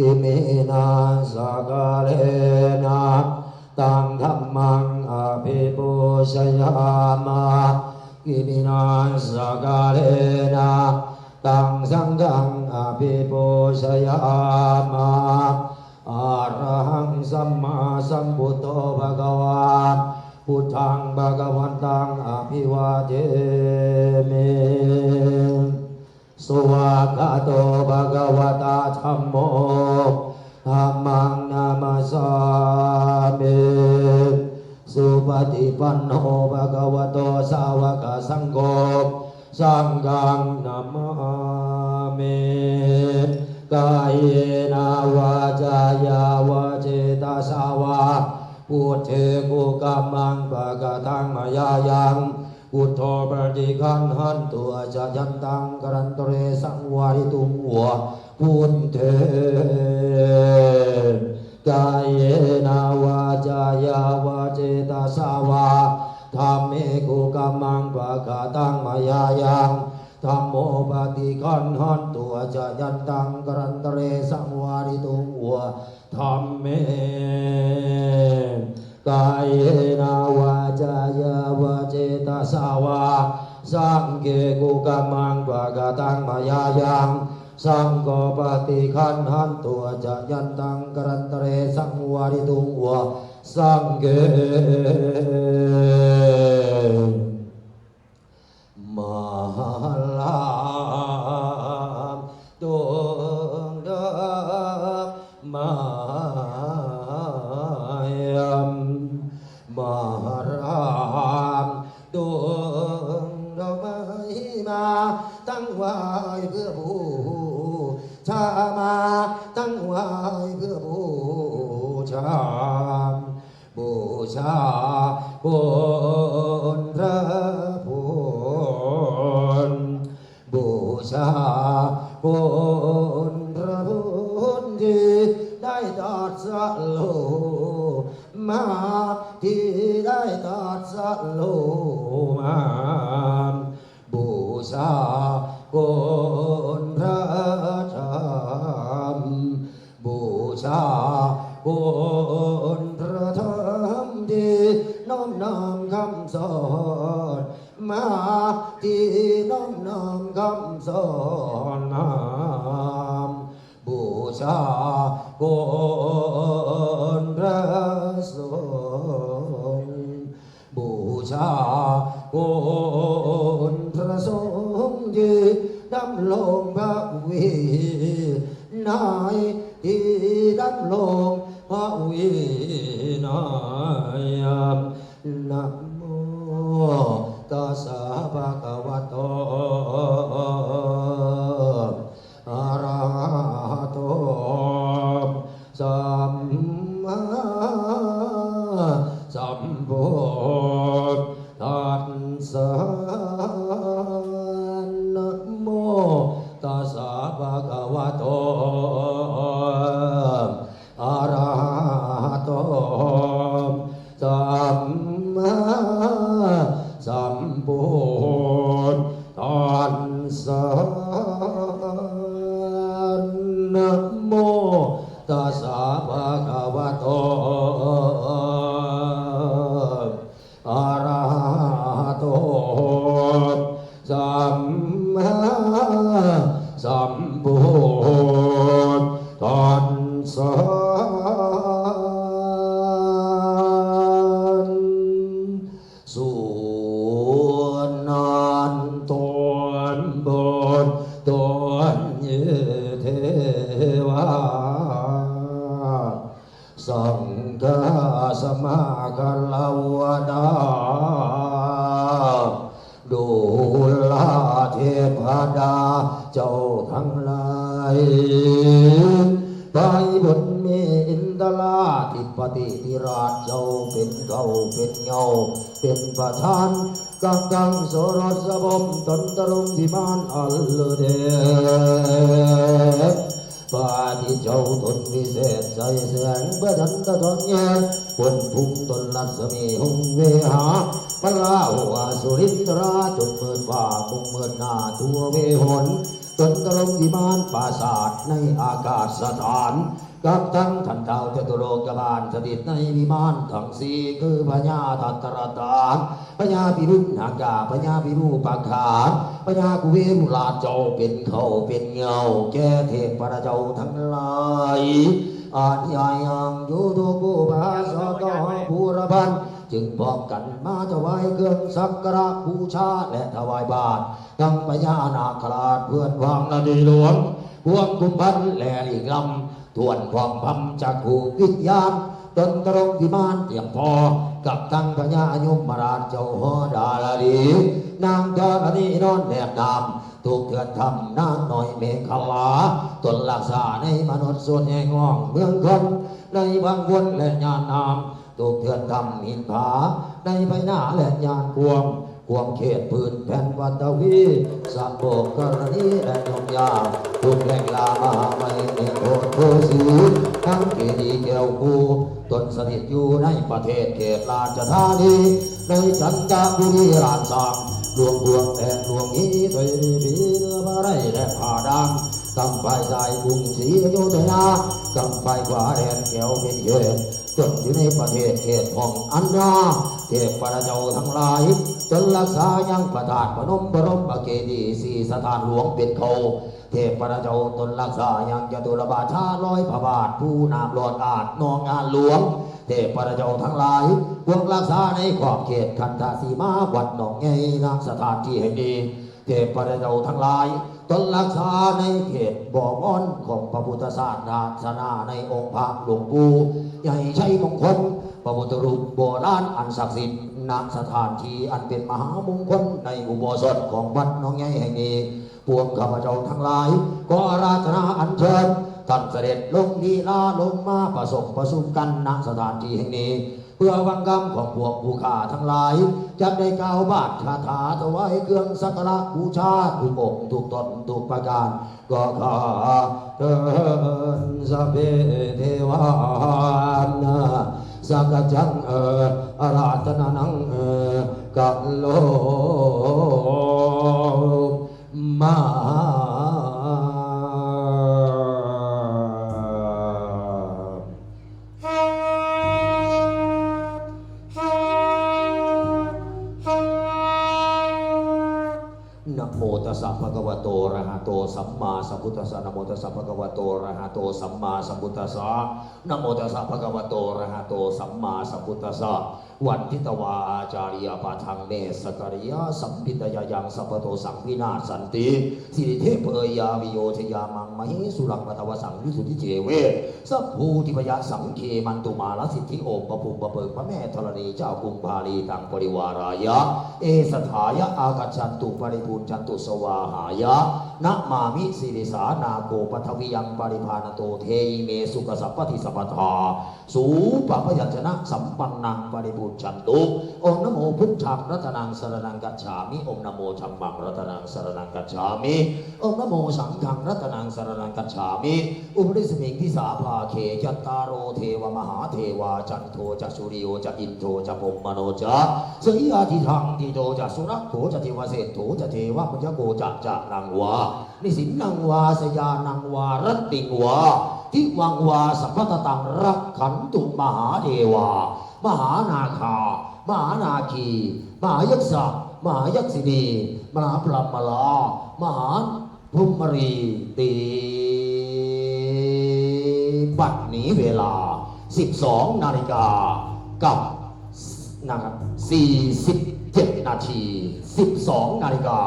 อิเมนาสกาเลนะตังธรรมังอภิปุชยามาอิเมนาสกาเลนะตังสังฆังอภิปุชยามาอะระหังสัมมาสัมพุทโธภะคะวาพุทธังภะคะวันตังอภิวาเทมิ สุวากาโตภะคะวะตาธัมโมธัมมังนามาสามิสุปฏิปันโนภะคะวะโตสาวกสังโฆสังฆังนามามิกายนาวาจายาวาเจตาสาวาพุทเทกุกัมมังปะกะตังมายายัง อุทโธปฏิคันหันตัวจะยันตังกรันตเรสังวาริตุงหัวพุนเทกายเยนาวาจายาวาเจตาสาวาธรรมเมกุกัมมังปะกาตังมายายังธรรมโมปฏิคันหันตัวจะยันตังกรันตเรสังวาริตุงหัวธรรมเม กายนาวาจายาวาเจตสาวาสังเกกุกัมมังปะกตังมายายังสังโฆปฏิคันหันตัวจะยันตังกรันตเรสังวาริตุงวะสังเกมหา สาโอ ลงพระวินายที่ดำลงพระวินายนะโมตัสสะภะคะวะโตอะระหะโตสัมมา สะส่วนนันตนบนตนเยเทวาสังฆาสมาคลาวดาดูลาเทพดาเจ้าทั้งหลาย โสรสบมตนตรุมวิมานอัลเลเดปาที่เจ้าตนวิเศษใจแสงเพื่อทันตะทนแยบนพุ่งตนลัศมีหงเวหาพระลาหัวสุรินทราจนเมินว่าคงเมินหน้าตัวเวหนตนตรรงวิมานปราสาทในอากาศสถาน กับทั้งท่านเท้าจตุโลกบาลสถิตในวิมานทั้งสี่คือพญาทัตตรตานพญาพิรุณหากาพญาพิรูปากขาพญากุเวรุลาเจ้าเป็นเขาเป็นเงา แก่เทพประเจ้าทั้งหลายอาญายังยุโตกุภาสกภูรพันจึงบอกกันมาถวายเครื่องสักการะบูชาและถวายบาตรทั้งพญานาคราชเพื่อนวังนาดีหลวง วงกุมพันแหละอีกลำทวนความพำจากผูวิญญาณตนตรงวิมานเตรียมพอ กับทั้งพญายุมราชเจ้าหอดาลาดี นางธรณีนอนแนบนามถูกเถื่อนทำนางหน่อยเมฆลาตนรักษาในมนุษย์ส่วนแห่งห้องเมืองคนในบางวนและญาณนามถูกเถื่อนทำหินผาในใบหน้าและญาณควง วามเขตพื้นแผ่นวัตวีสัมโบกกรณีและยมยาทุกแห่งลามหาไมเนโคตโคสีทั้งเกดีแก้วคูตนสถิตอยู่ในประเทศเขตราชธานีในจันทบุรีราชสามดวงดวงแต่ดวงนี้ถอยปีเรือพระไรและผ่าดังกำไฟสายกรุงศรีอยุธยากำไฟขวาแดนแก้วเป็นเยอะจนอยู่ในประเทศเขตของอันนาเทพประเจ้าทั้งหลาย จนรักษายังประทานพนมบรมเกดีสีสถานหลวงเป็นเขาเทพประเจ้าตนรักษายังจตุรบาชาลอยพระบาท ผู้นามหลอดอาจนองงานหลวง เทพประเจ้าทั้งหลายวกรักษาในขอบเขตคันธสีมาวัดหนองไงนักสถานที่แห่งนี้เทพประเจ้าทั้งหลายตนรักษาในเขตบ่อม้อนของพระพุทธศาสนาในองค์พระหลวงปู่ใหญ่ชัยมงคล พระพุทธรูปโบราณอันศักดิ์สิทธิ์ณสถานที่อันเป็นมหามงคลในอุโบสถของวัดน้องไงแห่งนี้ พวกข้าพเจ้าทั้งหลาย ก็อราธนาอัญเชิญท่านเสด็จลงดีลาลงมาประสบประสุมกันณสถานที่แห่งนี้ เพื่อวังกรรมของพวกผู้ข้าทั้งหลายจะได้กล่าวบาทคาถาถวายเครื่องสักการะบูชาทุกองทุกตนทุกประการ ก็ขอเชิญสเพเทวานา สักจังเอออาราธนานังเออกัลโล สัมพุทธัสสะนะโมตัสสะภะคะวะโตอะระหะโตสัมมาสัมพุทธัสสะนะโมตัสสะภะคะวะโตอะระหะโตสัมมาสัมพุทธัสสะวันทิตวาอาจาริยปาทังเนสกริยาสัมปิตยายังสัพโตสังวินาศสันติสิริเทพเยาวิโยชยามังมหิสุรังปตวสังวิสุทธิเจเวสัพพูติปยาสังเคมันตุมาลสิทธิโอมปภุมปะเปิกพระแม่ธรณีเจ้ากรุงพาลีตังปริวารายะ เอสถายะอากัจฉันตุปริภูนจันตุสวาหายะนะมามิสิริสานาโกปทวิยังปริภานโตเทยเมสุขสัพพติสัพพทาสูปปยัญชนะสัมปันนังปริบูรจันตุองนโมพุทธังรัตนังสรนังกัจฉามิองนโมธรรมังรัตนังสรนังกัจฉามิองนโมสังฆังรัตนังสรนังกัจฉามิอุปริสมิงทิสาภาเคยัตตารโรเทวมหาเทวาจันโทจะสุริโยจะอินโทจะพรหมโนจะสยอาทิทังทิโตจะสุรักโถจะเทวเศรษโถจะเทวมัญญโกจะจะนังวา นิสินนังวาสยานังวารติงวาทิวังวาสัพพตตังรักขันตุมหาเทวา มหานาคา มหานาคี มหายักษะมหายักษินี มหาพรมลามหาพุมรีตีบัดนี้เวลา 12 นาฬิกากับนะครับ47 นาที 12 นาฬิกา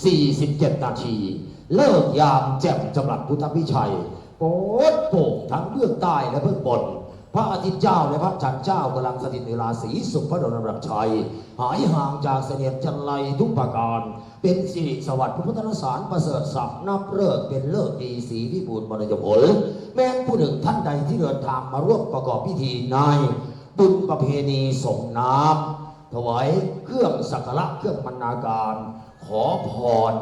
47 นาที เลิกยามแจ่มจำหลัดพุทธพิชัยโปดโป่งทั้งเบื้องใต้และเบื้องบน พระอาทิตย์เจ้าและพระจันทร์เจ้ากำลังสถิตในราศีสุขพระดลรับชัย หายห่างจากเสนียดจันไรทุกประการ เป็นสิริสวัสดิ์พระพุทธนสารประเสริฐศักดิ์นับเลิกเป็นเลิกดีสีพิบูลมรยผลแม้ผู้หนึ่งท่านใดที่เดินทางมาร่วมประกอบพิธีในบุญประเพณีส่งน้ำ ถวายเครื่องสักการะเครื่องบรรณาการ ขอพร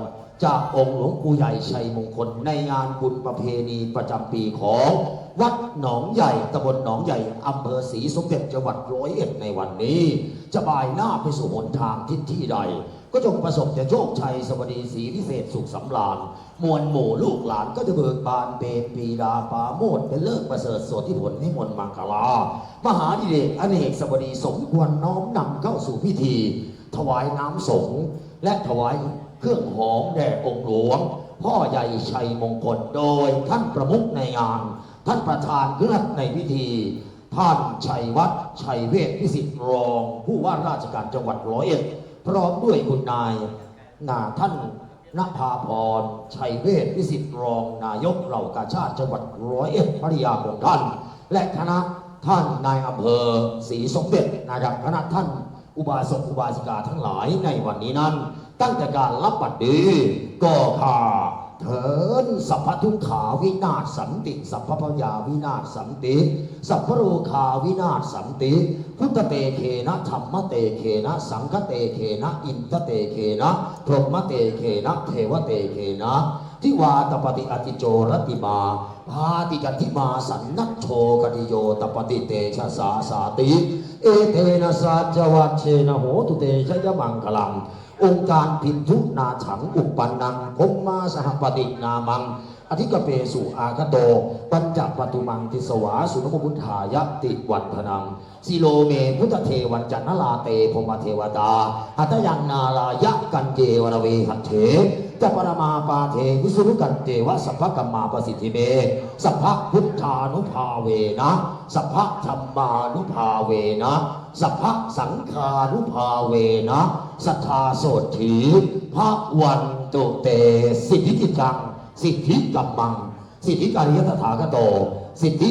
จากองค์หลวงปู่ใหญ่ชัยมงคลในงานบุญประเพณีประจำปีของวัดหนองใหญ่ตำบลหนองใหญ่อำเภอศรีสมเด็จจังหวัดร้อยเอ็ดในวันนี้ จะบ่ายหน้าไปสู่หนทางทิศที่ใด ก็จงประสบแต่โชคชัยสวัสดีศรีวิเศษสุขสำราญมวลหมู่ลูกหลานก็จะเบิกบานเบนปีดาปาโมดเป็นเลิกประเสริฐสวดที่ผลนิมนต์มังคลามหาดิเรกอเนกสวัสดีสมควรน้อมนำเข้าสู่พิธี ถวายน้ำสงฆ์และถวายเครื่องหอมแด่องค์หลวง พ่อใหญ่ชัยมงคลโดยท่านประมุขในงาน ท่านประธานเครื่องในพิธีท่านชัยวัฒน์ชัยเวชพิสิทธิ์รอง ผู้ว่าราชการจังหวัดร้อยเอ็ด พร้อมด้วยคุณนายนาท่านนภาพร ชัยเวชพิสิตรองนายกเหล่ากาชาติจังหวัดร้อยเอ็ดภริยาของท่าน และคณะท่านนายอำเภอศรีสมเด็จนะครับคณะท่านอุบาสกอุบาสิกาทั้งหลายในวันนี้นั้น ตั้งแต่การรับบัตรดีก็ค่ะ เถินสัพพทุกขาวินาศสันติ สัพพพยาวินาศสันติ สัพพโรคาวินาศสันติ พุทธเตเคนะธรรมเตเคนะสังฆเตเคนะอินทเตเคนะพรหมเตเคนะเทวเตเคนะทิวาตปฏิอติโจรติมาพาติกันทิมาสันนัตโชกติโยตปฏิเตชะสาสาติ เอเทนะสัจวัชเชนะโหตุเตชะยมังคลัง องค์การพินทุนาถังอุปปันนังพมมาสหปฏินามัง อธิกเปสุอาคโต ปัญจปตุมังทิสวาสุนมพุทธายติวันพนังสิโลเมพุทธเทวันจันนลาเตพมเทวดาหัตยังนาลายะกันเจวรเวหัตเถจะปรมาปาเทวิสุรุกันเตวะสัพพกัมมาปสิทธิเม สัพพพุทธานุภาเวนะ สัพพธรรมานุภาเวนะ สัพพสังฆานุภาเวนะ สัทธาโสถีพระวันตุเต สิทธิกิจัง สิทธิกัมมัง สิทธิการิยตถาคโต สิทธิ